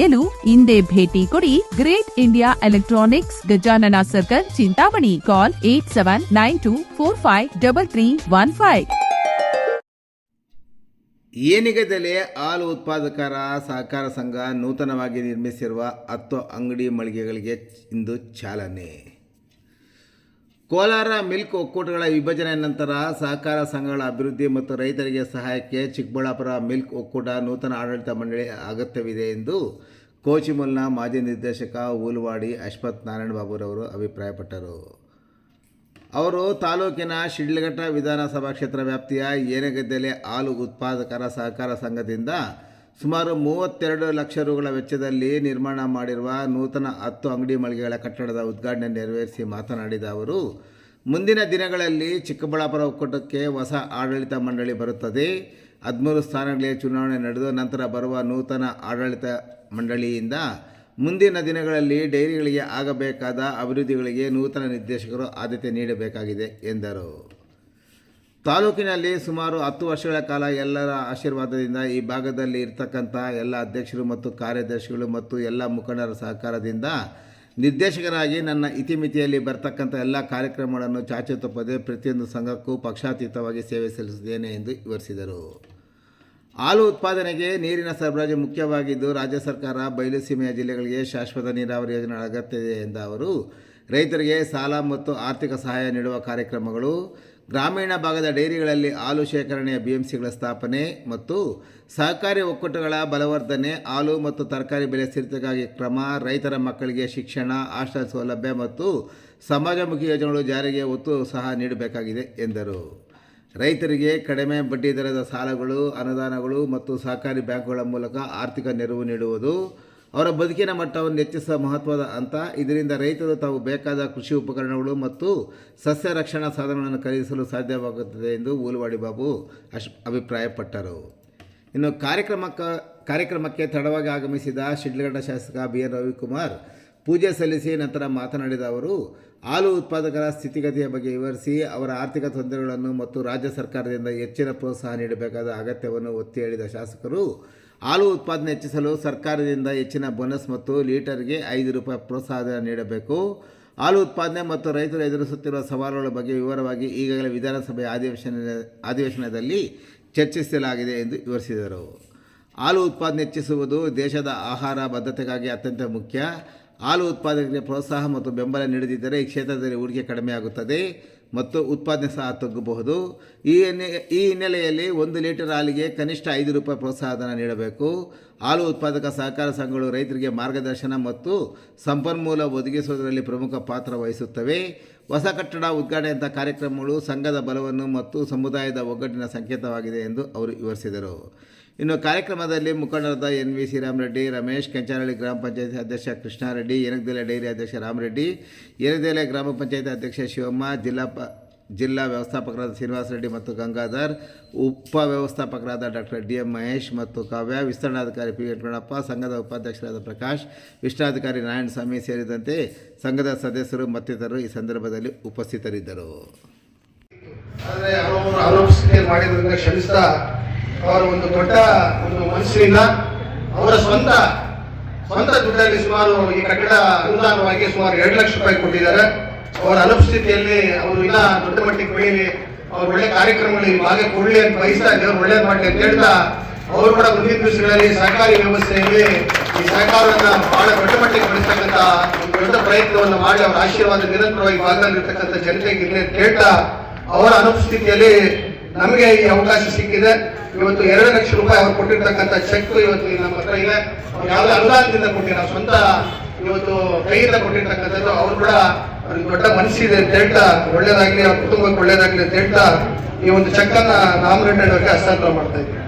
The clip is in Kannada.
ಪಡೆಯಲು ಇಂದೇ ಭೇಟಿ ಕೊಡಿ great India electronics Gajanana circle, Chintamani. Call eight seven nine two four five double three one five. ಏನಿಗದಲ್ಲಿ ಹಾಲು ಉತ್ಪಾದಕರ ಸಹಕಾರ ಸಂಘ ನೂತನವಾಗಿ ನಿರ್ಮಿಸಿರುವ ಹತ್ತು ಅಂಗಡಿ ಮಳಿಗೆಗಳಿಗೆ ಇಂದು ಚಾಲನೆ. ಕೋಲಾರ ಮಿಲ್ಕ್ ಒಕ್ಕೂಟಗಳ ವಿಭಜನೆ ನಂತರ ಸಹಕಾರ ಸಂಘಗಳ ಅಭಿವೃದ್ಧಿ ಮತ್ತು ರೈತರಿಗೆ ಸಹಾಯಕ್ಕೆ ಚಿಕ್ಕಬಳ್ಳಾಪುರ ಮಿಲ್ಕ್ ಒಕ್ಕೂಟ ನೂತನ ಆಡಳಿತ ಮಂಡಳಿ ಅಗತ್ಯವಿದೆ ಎಂದು ಕೋಚಿಮಲ್ನ ಮಾಜಿ ನಿರ್ದೇಶಕ ಊಲ್ವಾಡಿ ಅಶ್ವಥ್ ನಾರಾಯಣ ಬಾಬುರವರು ಅಭಿಪ್ರಾಯಪಟ್ಟರು. ಅವರು ತಾಲೂಕಿನ ಶಿಡ್ಲಘಟ್ಟ ವಿಧಾನಸಭಾ ಕ್ಷೇತ್ರ ವ್ಯಾಪ್ತಿಯ ಏನೆಗದ್ದೆಲೆ ಹಾಲು ಉತ್ಪಾದಕರ ಸಹಕಾರ ಸಂಘದಿಂದ ಸುಮಾರು ಮೂವತ್ತೆರಡು ಲಕ್ಷ ರುಗಳ ವೆಚ್ಚದಲ್ಲಿ ನಿರ್ಮಾಣ ಮಾಡಿರುವ ನೂತನ ಹತ್ತು ಅಂಗಡಿ ಮಳಿಗೆಗಳ ಕಟ್ಟಡದ ಉದ್ಘಾಟನೆ ನೆರವೇರಿಸಿ ಮಾತನಾಡಿದ ಅವರು, ಮುಂದಿನ ದಿನಗಳಲ್ಲಿ ಚಿಕ್ಕಬಳ್ಳಾಪುರ ಒಕ್ಕೂಟಕ್ಕೆ ಹೊಸ ಆಡಳಿತ ಮಂಡಳಿ ಬರುತ್ತದೆ. ಹದಿಮೂರು ಸ್ಥಾನಗಳಿಗೆ ಚುನಾವಣೆ ನಡೆದು ನಂತರ ಬರುವ ನೂತನ ಆಡಳಿತ ಮಂಡಳಿಯಿಂದ ಮುಂದಿನ ದಿನಗಳಲ್ಲಿ ಡೈರಿಗಳಿಗೆ ಆಗಬೇಕಾದ ಅಭಿವೃದ್ಧಿಗಳಿಗೆ ನೂತನ ನಿರ್ದೇಶಕರು ಆದ್ಯತೆ ನೀಡಬೇಕಾಗಿದೆ ಎಂದರು. ತಾಲೂಕಿನಲ್ಲಿ ಸುಮಾರು ಹತ್ತು ವರ್ಷಗಳ ಕಾಲ ಎಲ್ಲರ ಆಶೀರ್ವಾದದಿಂದ ಈ ಭಾಗದಲ್ಲಿ ಇರ್ತಕ್ಕಂಥ ಎಲ್ಲ ಅಧ್ಯಕ್ಷರು ಮತ್ತು ಕಾರ್ಯದರ್ಶಿಗಳು ಮತ್ತು ಎಲ್ಲ ಮುಖಂಡರ ಸಹಕಾರದಿಂದ ನಿರ್ದೇಶಕರಾಗಿ ನನ್ನ ಇತಿಮಿತಿಯಲ್ಲಿ ಬರ್ತಕ್ಕಂಥ ಎಲ್ಲ ಕಾರ್ಯಕ್ರಮಗಳನ್ನು ಚಾಚು ತಪ್ಪದೆ ಪ್ರತಿಯೊಂದು ಸಂಘಕ್ಕೂ ಪಕ್ಷಾತೀತವಾಗಿ ಸೇವೆ ಸಲ್ಲಿಸುತ್ತೇನೆ ಎಂದು ವಿವರಿಸಿದರು. ಹಾಲು ಉತ್ಪಾದನೆಗೆ ನೀರಿನ ಸರಬರಾಜು ಮುಖ್ಯವಾಗಿದ್ದು ರಾಜ್ಯ ಸರ್ಕಾರ ಬಯಲುಸೀಮೆಯ ಜಿಲ್ಲೆಗಳಿಗೆ ಶಾಶ್ವತ ನೀರಾವರಿ ಯೋಜನೆ ಅಗತ್ಯವಿದೆ ಎಂದ ಅವರು ರೈತರಿಗೆ ಸಾಲ ಮತ್ತು ಆರ್ಥಿಕ ಸಹಾಯ ನೀಡುವ ಕಾರ್ಯಕ್ರಮಗಳು, ಗ್ರಾಮೀಣ ಭಾಗದ ಡೈರಿಗಳಲ್ಲಿ ಹಾಲು ಶೇಖರಣೆಯ ಬಿಎಂಸಿಗಳ ಸ್ಥಾಪನೆ ಮತ್ತು ಸಹಕಾರಿ ಒಕ್ಕೂಟಗಳ ಬಲವರ್ಧನೆ, ಹಾಲು ಮತ್ತು ತರಕಾರಿ ಬೆಲೆ ಸ್ಥಿರತೆಗಾಗಿ ಕ್ರಮ, ರೈತರ ಮಕ್ಕಳಿಗೆ ಶಿಕ್ಷಣ, ಆಶ್ರಯ ಸೌಲಭ್ಯ ಮತ್ತು ಸಮಾಜಮುಖಿ ಯೋಜನೆಗಳು ಜಾರಿಗೆ ಒತ್ತು ಸಹ ನೀಡಬೇಕಾಗಿದೆ ಎಂದರು. ರೈತರಿಗೆ ಕಡಿಮೆ ಬಡ್ಡಿದರದ ಸಾಲಗಳು, ಅನುದಾನಗಳು ಮತ್ತು ಸಹಕಾರಿ ಬ್ಯಾಂಕುಗಳ ಮೂಲಕ ಆರ್ಥಿಕ ನೆರವು ನೀಡುವುದು ಅವರ ಬದುಕಿನ ಮಟ್ಟವನ್ನು ಹೆಚ್ಚಿಸುವ ಮಹತ್ವದ ಹಂತ, ಇದರಿಂದ ರೈತರು ತಾವು ಬೇಕಾದ ಕೃಷಿ ಉಪಕರಣಗಳು ಮತ್ತು ಸಸ್ಯ ರಕ್ಷಣಾ ಸಾಧನಗಳನ್ನು ಖರೀದಿಸಲು ಸಾಧ್ಯವಾಗುತ್ತದೆ ಎಂದು ಊಲವಾಡಿ ಬಾಬು ಅಶ್, ಅಭಿಪ್ರಾಯಪಟ್ಟರು. ಇನ್ನು ಕಾರ್ಯಕ್ರಮಕ್ಕೆ ಕಾರ್ಯಕ್ರಮಕ್ಕೆ ತಡವಾಗಿ ಆಗಮಿಸಿದ ಶಿಡ್ಲಘಟ್ಟ ಶಾಸಕ ಬಿ ಎನ್ ರವಿಕುಮಾರ್ ಪೂಜೆ ಸಲ್ಲಿಸಿ ನಂತರ ಮಾತನಾಡಿದ ಅವರು, ಹಾಲು ಉತ್ಪಾದಕರ ಸ್ಥಿತಿಗತಿಯ ಬಗ್ಗೆ ವಿವರಿಸಿ, ಅವರ ಆರ್ಥಿಕ ತೊಂದರೆಗಳನ್ನು ಮತ್ತು ರಾಜ್ಯ ಸರ್ಕಾರದಿಂದ ಹೆಚ್ಚಿನ ಪ್ರೋತ್ಸಾಹ ನೀಡಬೇಕಾದ ಅಗತ್ಯವನ್ನು ಒತ್ತಿ ಹೇಳಿದ ಶಾಸಕರು ಹಾಲು ಉತ್ಪಾದನೆ ಹೆಚ್ಚಿಸಲು ಸರ್ಕಾರದಿಂದ ಹೆಚ್ಚಿನ ಬೋನಸ್ ಮತ್ತು ಲೀಟರ್ಗೆ ಐದು ರೂಪಾಯಿ ಪ್ರೋತ್ಸಾಹ ನೀಡಬೇಕು. ಹಾಲು ಉತ್ಪಾದನೆ ಮತ್ತು ರೈತರು ಎದುರಿಸುತ್ತಿರುವ ಸವಾಲುಗಳ ಬಗ್ಗೆ ವಿವರವಾಗಿ ಈಗಾಗಲೇ ವಿಧಾನಸಭೆಯ ಅಧಿವೇಶನ ಅಧಿವೇಶನದಲ್ಲಿ ಚರ್ಚಿಸಲಾಗಿದೆ ಎಂದು ವಿವರಿಸಿದರು. ಹಾಲು ಉತ್ಪಾದನೆ ಹೆಚ್ಚಿಸುವುದು ದೇಶದ ಆಹಾರ ಭದ್ರತೆಗಾಗಿ ಅತ್ಯಂತ ಮುಖ್ಯ. ಹಾಲು ಉತ್ಪಾದಕರಿಗೆ ಪ್ರೋತ್ಸಾಹ ಮತ್ತು ಬೆಂಬಲ ನೀಡದಿದ್ದರೆ ಈ ಕ್ಷೇತ್ರದಲ್ಲಿ ಹೂಡಿಕೆ ಕಡಿಮೆಯಾಗುತ್ತದೆ. ಮತ್ತು ಉತ್ಪಾದನೆ ಸಹ ತಗ್ಗಬಹುದು. ಈ ಈ ಹಿನ್ನೆಲೆಯಲ್ಲಿ ಒಂದು ಲೀಟರ್ ಹಾಲಿಗೆ ಕನಿಷ್ಠ ಐದು ರೂಪಾಯಿ ಪ್ರೋತ್ಸಾಹಧನ ನೀಡಬೇಕು. ಹಾಲು ಉತ್ಪಾದಕ ಸಹಕಾರ ಸಂಘಗಳು ರೈತರಿಗೆ ಮಾರ್ಗದರ್ಶನ ಮತ್ತು ಸಂಪನ್ಮೂಲ ಒದಗಿಸುವುದರಲ್ಲಿ ಪ್ರಮುಖ ಪಾತ್ರ ವಹಿಸುತ್ತವೆ. ಹೊಸ ಕಟ್ಟಡ ಉದ್ಘಾಟನೆಯಂಥ ಕಾರ್ಯಕ್ರಮಗಳು ಸಂಘದ ಬಲವನ್ನು ಮತ್ತು ಸಮುದಾಯದ ಒಗ್ಗಟ್ಟಿನ ಸಂಕೇತವಾಗಿದೆ ಎಂದು ಅವರು ವಿವರಿಸಿದರು. ಇನ್ನು ಕಾರ್ಯಕ್ರಮದಲ್ಲಿ ಮುಖಂಡರಾದ ಎನ್ ವಿ ಶ್ರೀರಾಮರೆಡ್ಡಿ, ರಮೇಶ್ ಕೆಂಚಾರಳ್ಳಿ ಗ್ರಾಮ ಪಂಚಾಯತಿ ಅಧ್ಯಕ್ಷ ಕೃಷ್ಣಾರೆಡ್ಡಿ ಏನಗ್ದೆಲೆ ಡೈರಿ ಅಧ್ಯಕ್ಷ ರಾಮರೆಡ್ಡಿ ಏನಗದೆಲೆ ಗ್ರಾಮ ಪಂಚಾಯತಿ ಅಧ್ಯಕ್ಷ ಶಿವಮ್ಮ, ಜಿಲ್ಲಾ ಪ, ಜಿಲ್ಲಾ ವ್ಯವಸ್ಥಾಪಕರಾದ ಶ್ರೀನಿವಾಸ ರೆಡ್ಡಿ ಮತ್ತು ಗಂಗಾಧರ್, ಉಪ ವ್ಯವಸ್ಥಾಪಕರಾದ ಡಾಕ್ಟರ್ ಡಿ ಎಂ ಮಹೇಶ್ ಮತ್ತು ಕಾವ್ಯ, ವಿಸ್ತರಣಾಧಿಕಾರಿ ಪಿ ವೆಂಕಟಪ್ಪ ಸಂಘದ ಉಪಾಧ್ಯಕ್ಷರಾದ ಪ್ರಕಾಶ್ ವಿಷ್ಣಾಧಿಕಾರಿ ನಾರಾಯಣಸ್ವಾಮಿ ಸೇರಿದಂತೆ ಸಂಘದ ಸದಸ್ಯರು ಮತ್ತಿತರರು ಈ ಸಂದರ್ಭದಲ್ಲಿ ಉಪಸ್ಥಿತರಿದ್ದರು. ಅವರು ಒಂದು ದೊಡ್ಡ ಒಂದು ಮನಸ್ಸಿನಿಂದ ಅವರ ಸ್ವಂತ ಸ್ವಂತ ದುಡ್ಡಲ್ಲಿ ಸುಮಾರು ಈ ಕಟ್ಟಡ ಅನುದಾನವಾಗಿ ಸುಮಾರು ಎರಡು ಲಕ್ಷ ರೂಪಾಯಿ ಕೊಟ್ಟಿದ್ದಾರೆ. ಅವರ ಅನುಪಸ್ಥಿತಿಯಲ್ಲಿ ಅವರು ಇಲ್ಲ ದೊಡ್ಡ ಮಟ್ಟಿಗೆ ಬೆಳೀಲಿ ಅವ್ರು ಒಳ್ಳೆ ಕಾರ್ಯಕ್ರಮಗಳಲ್ಲಿ ಭಾಗ ಕೊಡಲಿ ಅಂತ ಬಯಸ್ತಾ ಇದ್ದಾರೆ. ಒಳ್ಳೇದು ಮಾಡಲಿ ಅಂತ ಹೇಳ್ತಾ ಅವರು ಕೂಡ ಮುಂದಿನ ದಿವಸಗಳಲ್ಲಿ ಸಹಕಾರಿ ವ್ಯವಸ್ಥೆಯಲ್ಲಿ ಈ ಸಹಕಾರವನ್ನ ಬಹಳ ದೊಡ್ಡ ಮಟ್ಟಿಗೆ ಬೆಳೆಸ್ತಕ್ಕಂಥ ದೊಡ್ಡ ಪ್ರಯತ್ನವನ್ನು ಮಾಡಿ ಅವರ ಆಶೀರ್ವಾದ ನಿರಂತರವಾಗಿ ಭಾಗದಲ್ಲಿರ್ತಕ್ಕಂಥ ಜನತೆಗೆ ಇರಲಿ ಅಂತ ಹೇಳ್ತಾ ಅವರ ಅನುಪಸ್ಥಿತಿಯಲ್ಲಿ ನಮಗೆ ಈ ಅವಕಾಶ ಸಿಕ್ಕಿದೆ. ಇವತ್ತು ಎರಡು ಲಕ್ಷ ರೂಪಾಯಿ ಅವ್ರು ಕೊಟ್ಟಿರ್ತಕ್ಕಂಥ ಚೆಕ್ ಇವತ್ತು ನಮ್ಮ ಹತ್ರ ಇದೆ. ಯಾವುದೇ ಅನುದಾನದಿಂದ ಕೊಟ್ಟಿಲ್ಲ. ಸ್ವಂತ ಇವತ್ತು ಕೈಯಿಂದ ಕೊಟ್ಟಿರ್ತಕ್ಕಂಥದ್ದು. ಅವ್ರು ಕೂಡ ಅವ್ರಿಗೆ ದೊಡ್ಡ ಮನಸ್ಸಿದೆ. ಅಂತ ಹೇಳ್ತಾ ಒಳ್ಳೇದಾಗ್ಲಿ, ಅವ್ರ ಕುಟುಂಬಕ್ಕೆ ಒಳ್ಳೇದಾಗ್ಲಿ ಅಂತ ಹೇಳ್ತಾ ಈ ಒಂದು ಚೆಕ್ ಅನ್ನ ನಾಮರೆಡ್ಡಿ ಅವರಿಗೆ ಹಸ್ತಾಂತರ ಮಾಡ್ತಾ ಇದ್ದೀವಿ